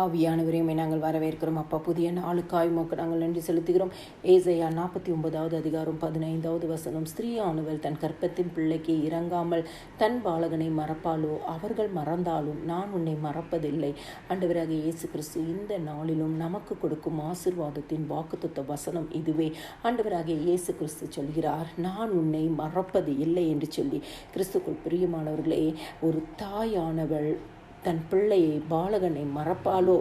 ஆவியானவரையுமே நாங்கள் வரவேற்கிறோம். அப்பா புதிய நாளுக்காய் மோக்க நாங்கள் நன்றி செலுத்துகிறோம். ஏசையா நாற்பத்தி ஒன்பதாவது அதிகாரம் பதினைந்தாவது வசனம். ஸ்திரீயானவள் தன் கற்பத்தின் பிள்ளைக்கு இறங்காமல் தன் பாலகனை மறப்பாலோ அவர்கள் மறந்தாலும் நான் உன்னை மறப்பதில்லை. ஆண்டவராக இயேசு கிறிஸ்து இந்த நாளிலும் நமக்கு கொடுக்கும் ஆசிர்வாதத்தின் வாக்குத்தத்த வசனம் இதுவே. ஆண்டவராக இயேசு கிறிஸ்து சொல்கிறார் நான் உன்னை மறப்பது இல்லை என்று சொல்லி கிறிஸ்துக்குள் பிரியமானவர்களே ஒரு தாயானவள் தன் பிள்ளையை பாலகனை மறப்பாலோ?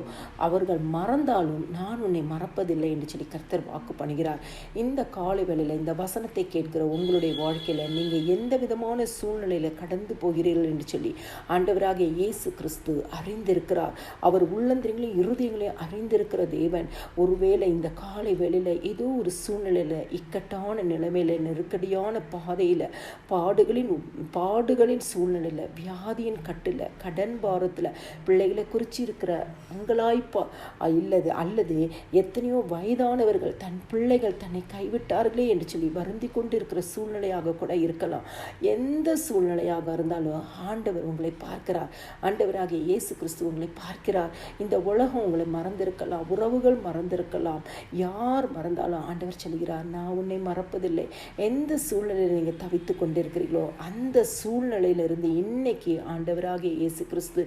அவர்கள் மறந்தாலும் நான் உன்னை மறப்பதில்லை என்று சொல்லி கர்த்தர் வாக்கு பண்ணுகிறார். இந்த காலை வேளையில் இந்த வசனத்தை கேட்கிற உங்களுடைய வாழ்க்கையில் நீங்கள் எந்த விதமான சூழ்நிலையில் கடந்து போகிறீர்கள் என்று சொல்லி ஆண்டவராக இயேசு கிறிஸ்து அறிந்திருக்கிறார். அவர் உள்ளந்திரங்களையும் இருதயங்களையும் அறிந்திருக்கிற தேவன். ஒருவேளை இந்த காலை வேளையில் ஏதோ ஒரு சூழ்நிலையில் இக்கட்டான நிலைமையில் நெருக்கடியான பாதையில் பாடுகளின் பாடுகளின் சூழ்நிலையில் வியாதியின் கட்டில் கடன் பாரத்தில் பிள்ளைகளை குறித்து இருக்கிற இல்லது அல்லது எத்தனையோ வயதானவர்கள் தன் பிள்ளைகள் தன்னை கைவிட்டார்களே என்று சொல்லி வருந்தி கொண்டிருக்கிற சூழ்நிலையாக கூட இருக்கலாம். எந்த சூழ்நிலையாக இருந்தாலும் ஆண்டவர் உங்களை பார்க்கிறார். ஆண்டவராக இயேசு கிறிஸ்து உங்களை பார்க்கிறார். இந்த உலகம் உங்களை மறந்திருக்கலாம் உறவுகள் மறந்திருக்கலாம். யார் மறந்தாலும் ஆண்டவர் சொல்கிறார் நான் உன்னை மறப்பதில்லை. எந்த சூழ்நிலையில் நீங்கள் தவித்து கொண்டிருக்கிறீர்களோ அந்த சூழ்நிலையிலிருந்து இன்னைக்கு ஆண்டவராக இயேசு கிறிஸ்து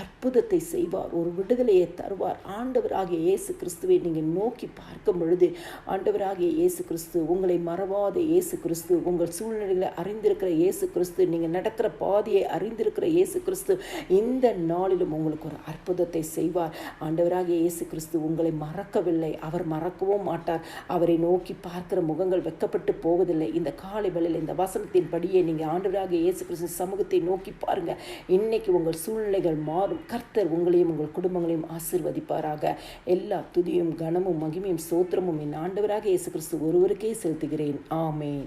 அற்புதத்தை செய்வார் ஒரு விடுதலையை தருவார். ஆண்டவராகிய இயேசு கிறிஸ்துவை நீங்கள் நோக்கி பார்க்கும் பொழுது ஆண்டவராகிய இயேசு கிறிஸ்து உங்களை மறவாத இயேசு கிறிஸ்து உங்கள் சூழ்நிலைகளை அறிந்திருக்கிற இயேசு கிறிஸ்து நீங்கள் நடக்கிற பாதையை அறிந்திருக்கிற இயேசு கிறிஸ்து இந்த நாளிலும் உங்களுக்கு ஒரு அற்புதத்தை செய்வார். ஆண்டவராகிய இயேசு கிறிஸ்து உங்களை மறக்கவில்லை அவர் மறக்கவும் மாட்டார். அவரை நோக்கி பார்க்கிற முகங்கள் வெக்கப்பட்டு போவதில்லை. இந்த காலை வேளையில் இந்த வசனத்தின் படியே நீங்கள் ஆண்டவராகிய இயேசு கிறிஸ்து சமூகத்தை நோக்கி பாருங்க. இன்னைக்கு உங்கள் சூழ்நிலைகள் மாறும். கர்த்தர் உங்களையும் உங்கள் குடும்பங்களையும் ஆசிர்வதிப்பாராக. எல்லா துதியும் கனமும் மகிமையும் சோத்திரமும் என் ஆண்டவராக இயேசு கிறிஸ்து ஒருவருக்கே செலுத்துகிறேன். ஆமேன்.